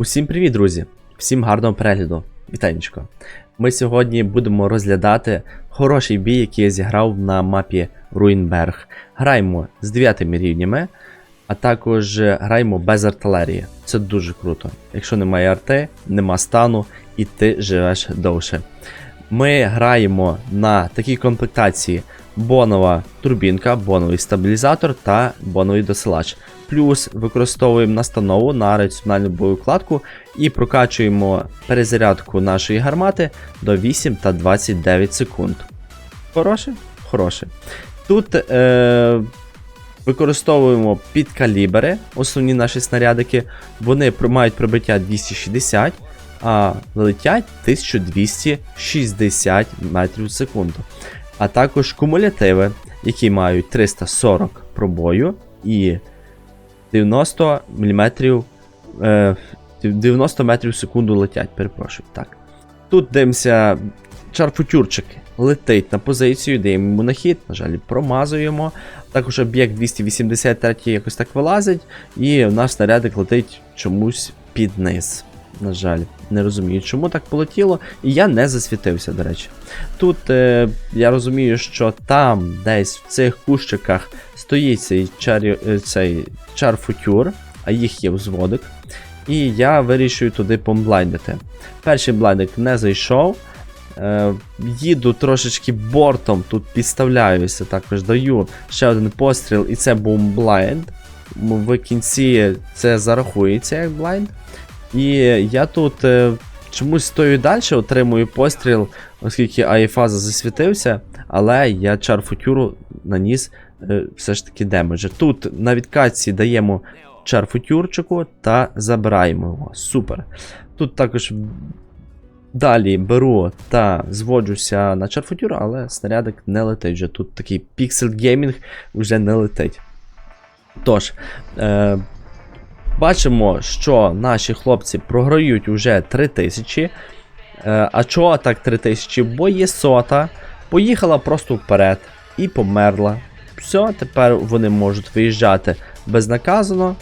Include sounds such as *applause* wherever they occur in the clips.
Усім привіт, друзі! Всім гарного перегляду. Вітанечко. Ми сьогодні будемо розглядати хороший бій, який я зіграв на мапі Руїнберг. Граємо з 9 рівнями, а також граємо без артилерії. Це дуже круто. Якщо немає арти, нема стану і ти живеш довше. Ми граємо на такій комплектації бонова турбінка, боновий стабілізатор та боновий досилач. Плюс використовуємо настанову на раціональну боєукладку і прокачуємо перезарядку нашої гармати до 8 та 29 секунд. Хороше? Хороше. Тут е, використовуємо підкалібери, основні наші снарядики. Вони мають пробиття 260, а летять 1260 метрів в секунду. А також кумулятиви, які мають 340 пробою і 90 мм, е, 90 метрів в секунду летять, перепрошую. Так. Тут дивимося, чарфутюрчик летить на позицію, даємо йому на хід, на жаль, промазуємо. Також об'єкт 283 якось так вилазить, і наш снарядик летить чомусь під низ. На жаль, не розумію, чому так полетіло, і я не засвітився, до речі. Тут е, я розумію, що там, десь в цих кущиках, стоїть цей, чарі, е, цей чарфутюр, а їх є взводик. І я вирішую туди помблайндити. Перший блайндик не зайшов. Е, їду трошечки бортом, тут підставляюся, також даю ще один постріл, і це був блайнд. В кінці це зарахується як блайнд. І я тут е, чомусь стою далі, отримую постріл, оскільки Аїфаза засвітився, але я чарфутюру наніс е, все ж таки демеджа. Тут на відкатці даємо чарфутюрчику та забираємо його. Супер. Тут також далі беру та зводжуся на чарфутюр, але снарядик не летить. Вже тут такий піксель геймінг вже не летить. Тож, е, бачимо, що наші хлопці програють уже 3000. Е, а чого так 3000? Бо є сота, поїхала просто вперед і померла. Все, тепер вони можуть виїжджати безнаказано.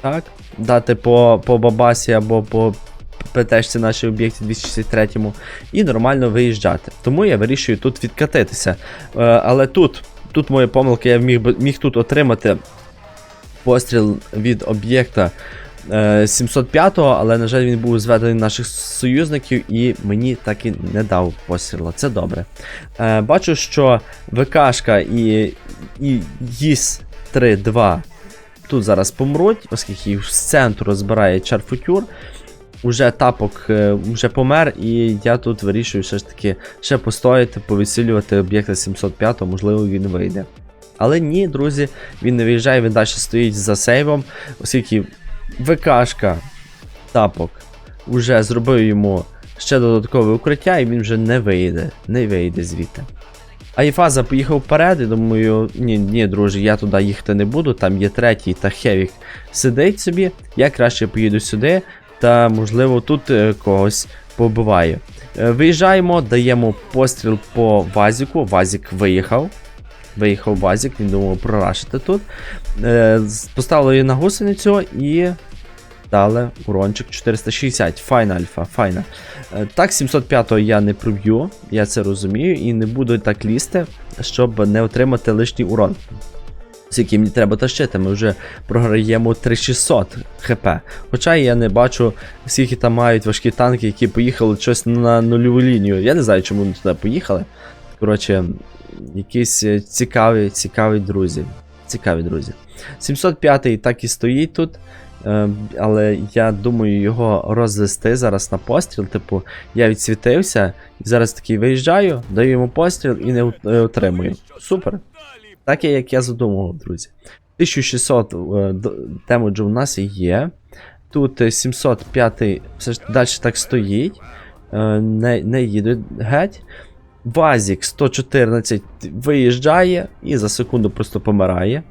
Так, дати по, по бабасі або по ПТшці нашій об'єкті 263 і нормально виїжджати. Тому я вирішую тут відкатитися. Е, але тут, тут моя помилка, я міг, міг тут отримати постріл від об'єкта е, 705-го, але, на жаль, він був зведений наших союзників і мені так і не дав постріла. Це добре. Е, бачу, що ВКшка і, і ЄС 3-2 тут зараз помруть, оскільки їх з центру розбирає чарфутюр. Уже тапок е, вже помер, і я тут вирішую все ж таки ще постояти, повисілювати об'єкта 705, можливо, він вийде. Але ні, друзі, він не виїжджає, він далі стоїть за сейвом, оскільки ВКшка тапок вже зробив йому ще додаткове укриття, і він вже не вийде, не вийде звідти. А Іфаза поїхав вперед, і думаю, ні, ні, друже, я туди їхати не буду, там є третій та Хевік сидить собі, я краще поїду сюди, та можливо тут е, когось побиваю. Е, Виїжджаємо, даємо постріл по Вазіку. Вазік виїхав. Виїхав Вазік, він думав прорашити тут. Е, Поставили на гусеницю і дали урончик 460. Файна альфа, файна. Е, Так, 705-го я не проб'ю, я це розумію, і не буду так лізти, щоб не отримати лишній урон. З яким мені треба тащити, ми вже програємо 3600 хп. Хоча я не бачу, скільки там мають важкі танки, які поїхали щось на нульову лінію. Я не знаю, чому вони туди поїхали. Коротше, якісь е, цікаві, цікаві друзі. Цікаві друзі. 705 так і стоїть тут. е, Але я думаю його розвести зараз на постріл. Типу, я відсвітився, і зараз такий виїжджаю, даю йому постріл і не е, отримую. Супер. Так, як я задумував, друзі. 1600 е, д- демеджу у нас є. Тут е, 705 все ж далі так стоїть. Не, не їде геть. Вазік 114 виїжджає і за секунду просто помирає.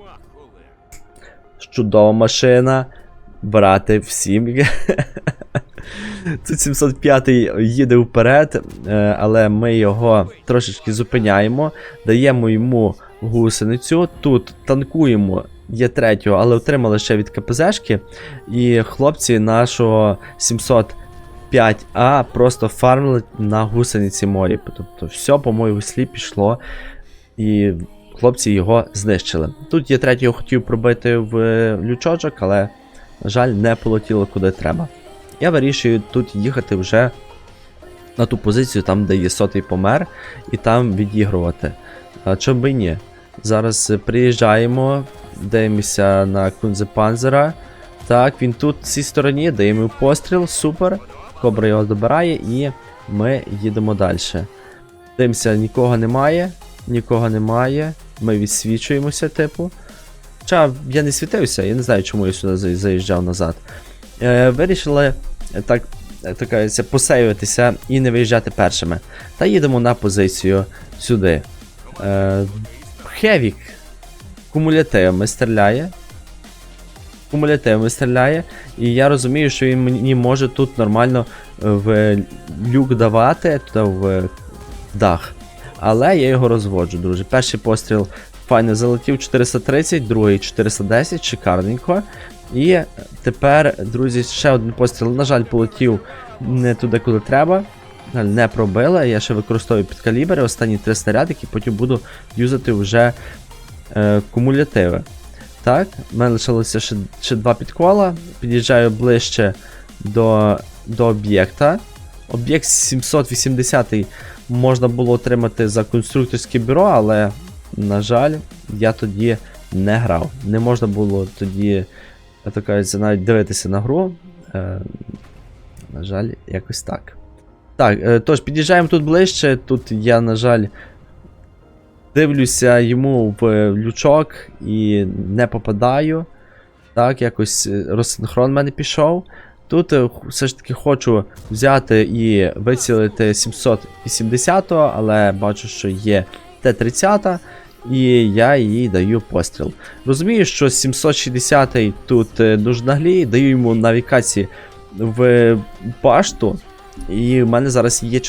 Чудова машина. Брати всім. *laughs* Тут 705 їде вперед, е, але ми його трошечки зупиняємо, даємо йому гусеницю. Тут танкуємо є третього, але отримали ще від КПЗшки. І хлопці нашого 705А просто фармили на гусениці морі. Тобто все по моєму веслі пішло. І хлопці його знищили. Тут я третього хотів пробити в лючочок, але, на жаль, не полетіло куди треба. Я вирішую тут їхати вже на ту позицію, там, де є сотий помер, і там відігрувати. Чому би ні? Зараз е, приїжджаємо, дивимося на Кунзепанзера. Так, він тут в цій стороні, даємо постріл, супер. Кобра його добирає і ми їдемо далі. Дивимося, нікого немає, нікого немає. Ми відсвічуємося, типу. Хоча я не світився, я не знаю, чому я сюди заїжджав назад. Е, вирішили е, так, е, так кажеться, посейвитися і не виїжджати першими. Та їдемо на позицію сюди. Е, Хевік кумулятивами стріляє. Кумулятивами стріляє. І я розумію, що він мені може тут нормально е, в люк давати, туди в дах. Але я його розводжу, друзі. Перший постріл файно залетів 430, другий 410, шикарненько. І тепер, друзі, ще один постріл, на жаль, полетів не туди, куди треба. Не пробили. Я ще використовую підкалібри, останні три снарядики, потім буду юзати вже е, кумулятиви. Так, в мене лишилося ще, ще два підкола. Під'їжджаю ближче до, до об'єкта. Об'єкт 780 можна було отримати за конструкторське бюро, але, на жаль, я тоді не грав. Не можна було тоді, я так кажуть, навіть дивитися на гру. Е, на жаль, якось так. Так, е, тож, під'їжджаємо тут ближче. Тут я, на жаль, дивлюся йому в лючок і не попадаю. Так, якось е, розсинхрон в мене пішов. Тут е, все ж таки хочу взяти і вицілити 780, але бачу, що є Т-30, і я їй даю постріл. Розумію, що 760 тут е, дуже нагліє, даю йому навікації в башту, і в мене зараз є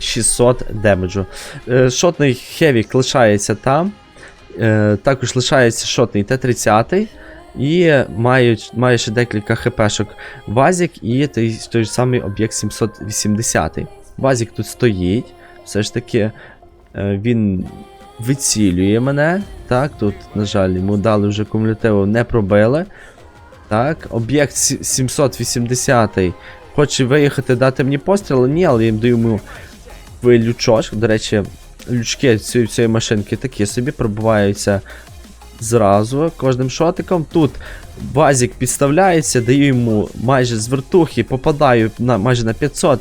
4600 демеджу. Е, Шотний Хевік лишається там. Е, Також лишається шотний Т-30. І має, має ще декілька хпшок Вазік і той, той ж самий об'єкт 780. Вазік тут стоїть. Все ж таки е, він вицілює мене. Так, тут, на жаль, йому дали вже кумулятиву, не пробили. Так, об'єкт сі- 780 хоче виїхати, дати мені постріл, ні, але я їм даю йому в лючок. До речі, лючки цієї, цієї машинки такі собі пробиваються зразу кожним шотиком. Тут базік підставляється, даю йому майже з вертухи, попадаю на майже на 500.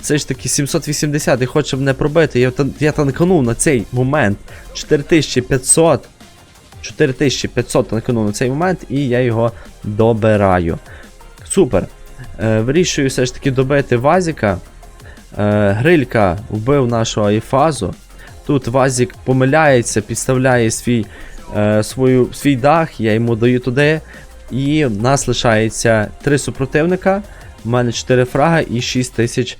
Це ж таки 780 і хоче мене пробити. Я, я танканув на цей момент 4500. 4500 танканув на цей момент, і я його добираю. Супер. Е, вирішую все ж таки добити Вазіка. Е, Грилька вбив нашого Айфазу. Тут Вазік помиляється, підставляє свій, е, свою, свій дах, я йому даю туди. І в нас лишається 3 супротивника. У мене 4 фрага і 6 тисяч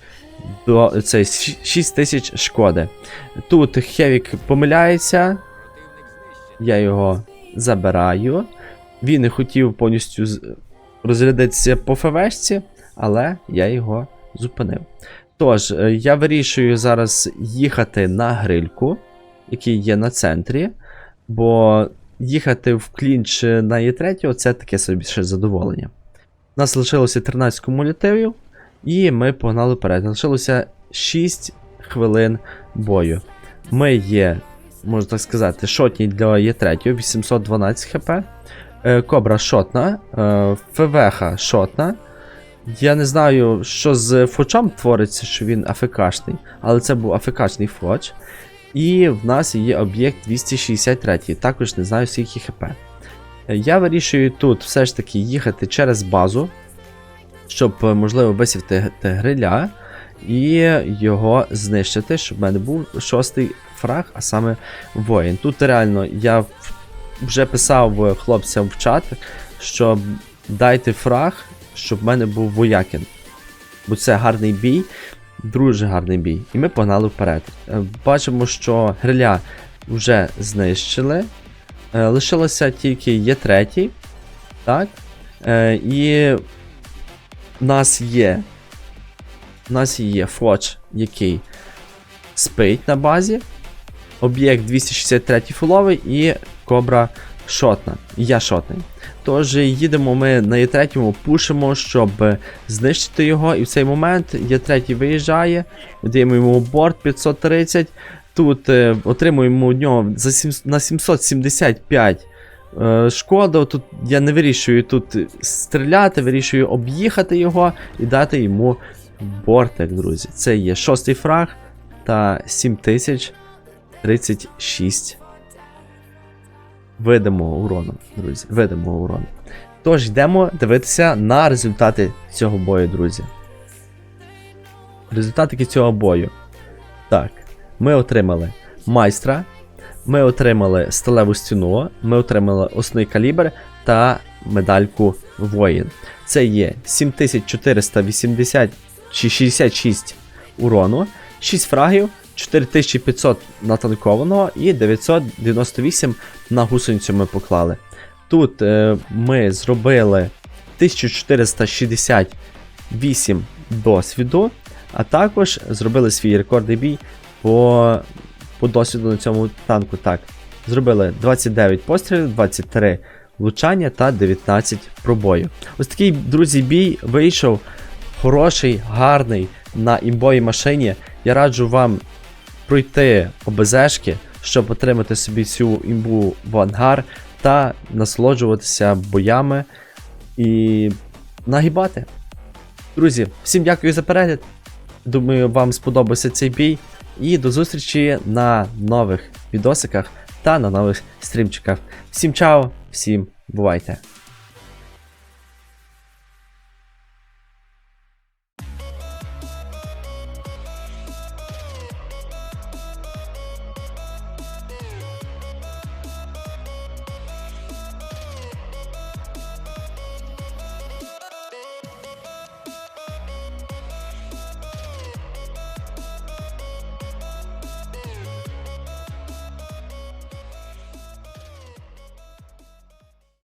до, це, 6 тисяч шкоди. Тут Хевік помиляється. Я його забираю. Він не хотів повністю розрядитися по ФВшці, але я його зупинив. Тож, е, я вирішую зараз їхати на грильку, який є на центрі, бо їхати в клінч на Є3 це таке собі ще задоволення. У нас лишилося 13 кумулятивів, і ми погнали вперед. Лишилося 6 хвилин бою. Ми є, можна так сказати, шотні для Є3, 812 хп. Е, Кобра шотна, е, ФВХ шотна. Я не знаю, що з фочом твориться, що він АФКшний, але це був АФКшний фоч. І в нас є об'єкт 263, також не знаю скільки хп. Я вирішую тут все ж таки їхати через базу, щоб, можливо, висівти гриля і його знищити, щоб в мене був шостий фраг, а саме воїн. Тут реально я вже писав хлопцям в чат, що дайте фраг, щоб в мене був воякін. Бо це гарний бій, дуже гарний бій. І ми погнали вперед. Е, Бачимо, що гриля вже знищили. Е, лишилося тільки є третій. Так. Е, і в нас є. У нас є Фоч, який спить на базі. Об'єкт 263 фуловий і Кобра шотна. Я шотний. Тож їдемо ми на Є3, пушимо, щоб знищити його. І в цей момент Є3 виїжджає, даємо йому борт 530. Тут е, отримуємо у нього за сім, на 775 е, шкоду. Тут я не вирішую тут стріляти, вирішую об'їхати його і дати йому бортик, друзі. Це є шостий фраг та 7036 видимого урону, друзі. Видимого урону. Тож йдемо дивитися на результати цього бою, друзі. Результати цього бою. Так, ми отримали майстра, ми отримали сталеву стіну, ми отримали основний калібр та медальку воїн. Це є 7480 чи 66 урону, 6 фрагів, 4500 натанкованого і 998 на гусеницю ми поклали. Тут е, ми зробили 1468 досвіду, а також зробили свій рекордний бій по, по досвіду на цьому танку. Так, зробили 29 пострілів, 23 влучання та 19 пробоїв. Ось такий, друзі, бій вийшов хороший, гарний на імбовій машині. Я раджу вам пройти ОБЗшки, щоб отримати собі цю імбу в ангар та насолоджуватися боями і нагибати. Друзі, всім дякую за перегляд. Думаю, вам сподобався цей бій. І до зустрічі на нових відосиках та на нових стрімчиках. Всім чао, всім бувайте!